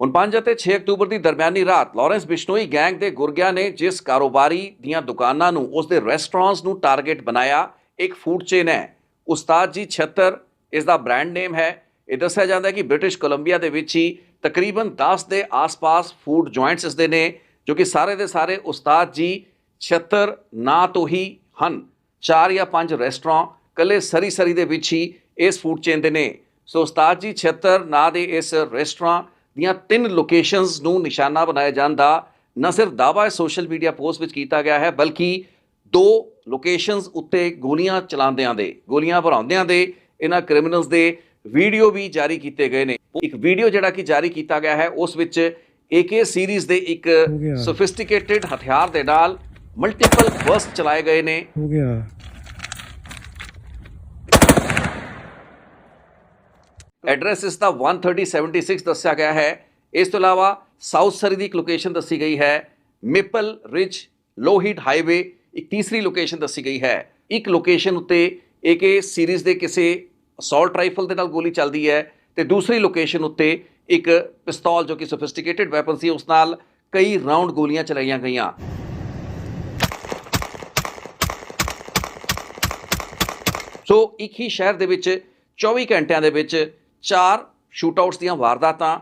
ਹੁਣ 5 ਅਤੇ 6 ਅਕਤੂਬਰ ਦੀ ਦਰਮਿਆਨੀ ਰਾਤ ਲਾਰੈਂਸ ਬਿਸ਼ਨੋਈ ਗੈਂਗ ਦੇ ਗੁਰਗਿਆਂ ਨੇ ਜਿਸ ਕਾਰੋਬਾਰੀ ਦੀਆਂ ਦੁਕਾਨਾਂ ਨੂੰ, ਉਸ ਦੇ ਰੈਸਟੋਰੈਂਟਸ ਨੂੰ ਟਾਰਗੇਟ ਬਣਾਇਆ, ਇੱਕ ਫੂਡ ਚੇਨ ਹੈ। ਉਸਤਾਦ ਜੀ 76 ਇਸ ਦਾ ਬ੍ਰਾਂਡ ਨੇਮ ਹੈ। ਇਹ ਦੱਸਿਆ ਜਾਂਦਾ ਹੈ ਕਿ ਬ੍ਰਿਟਿਸ਼ ਕੋਲੰਬੀਆ ਦੇ ਵਿੱਚ ਹੀ ਤਕਰੀਬਨ 10 ਦੇ ਆਸ-ਪਾਸ ਫੂਡ ਜੁਆਇੰਟਸ ਇਸ ਦੇ ਨੇ, ਜੋ ਕਿ ਸਾਰੇ ਦੇ ਸਾਰੇ ਉਸਤਾਦ ਜੀ 76 ਨਾਂ ਤੋਂ ਹੀ ਹਨ। ਚਾਰ ਜਾਂ ਪੰਜ ਰੈਸਟੋਰੈਂਟ ਕੱਲੇ ਸਰੀ ਸਰੀ ਦੇ ਵਿੱਚ ਹੀ ਇਸ ਫੂਡ ਚੇਨ ਦੇ ਨੇ। ਸੋ ਉਸਤਾਦ ਜੀ 76 ਨਾਂ ਦੇ ਇਸ ਰੈਸਟੋਰੈਂਟ ਦੀਆਂ ਤਿੰਨ ਲੋਕੇਸ਼ਨਸ ਨੂੰ ਨਿਸ਼ਾਨਾ ਬਣਾਇਆ ਜਾਂਦਾ ਨਾ ਸਿਰਫ ਦਾਅਵਾ ਹੈ ਸੋਸ਼ਲ ਮੀਡੀਆ ਪੋਸਟ ਵਿੱਚ ਕੀਤਾ ਗਿਆ ਹੈ ਬਲਕਿ ਦੋ ਲੋਕੇਸ਼ਨਸ ਉੱਤੇ ਗੋਲੀਆਂ ਚਲਾਉਂਦਿਆਂ ਦੇ ਗੋਲੀਆਂ ਭਰਾਉਂਦਿਆਂ ਦੇ ਇਹਨਾਂ ਕ੍ਰਿਮੀਨਲਸ ਦੇ ਵੀਡੀਓ ਵੀ ਜਾਰੀ ਕੀਤੇ ਗਏ ਨੇ। ਇੱਕ ਵੀਡੀਓ ਜਿਹੜਾ ਕਿ ਜਾਰੀ ਕੀਤਾ ਗਿਆ ਹੈ ਉਸ ਵਿੱਚ AK ਸੀਰੀਜ਼ ਦੇ ਇੱਕ। ਸੋਫਿਸਟੀਕੇਟਿਡ ਹਥਿਆਰ ਦੇ ਨਾਲ ਮਲਟੀਪਲ ਬਰਸਟ ਚਲਾਏ ਗਏ ਨੇ। ਹੋ ਗਿਆ। ਐਡਰੈਸ ਇਸ ਦਾ 13076 ਦੱਸਿਆ ਗਿਆ ਹੈ। ਇਸ ਤੋਂ ਇਲਾਵਾ ਸਾਊਥ ਸਰੀ ਦੀ ਇੱਕ ਲੋਕੇਸ਼ਨ ਦੱਸੀ ਗਈ ਹੈ। ਮਿਪਲ ਰਿਜ ਲੋਹੀਟ ਹਾਈਵੇ, ਇੱਕ ਤੀਸਰੀ ਲੋਕੇਸ਼ਨ ਦੱਸੀ ਗਈ ਹੈ। ਇੱਕ ਲੋਕੇਸ਼ਨ ਉੱਤੇ AK ਸੀਰੀਜ਼ ਦੇ ਕਿਸੇ ਅਸੌਲਟ ਰਾਈਫਲ ਦੇ ਨਾਲ ਗੋਲੀ ਚੱਲਦੀ ਹੈ ਤੇ ਦੂਸਰੀ ਲੋਕੇਸ਼ਨ ਉੱਤੇ ਇੱਕ ਪਿਸਤੌਲ ਜੋ ਕਿ ਸੋਫਿਸਟੀਕੇਟਿਡ ਵੈਪਨ ਸੀ, ਉਸ ਨਾਲ ਕਈ ਰਾਉਂਡ ਗੋਲੀਆਂ ਚਲਾਈਆਂ ਗਈਆਂ। ਸੋ ਇੱਕ ਹੀ ਸ਼ਹਿਰ ਦੇ ਵਿੱਚ 24 ਘੰਟਿਆਂ ਦੇ ਵਿੱਚ ਚਾਰ ਸ਼ੂਟਆਊਟਸ ਦੀਆਂ ਵਾਰਦਾਤਾਂ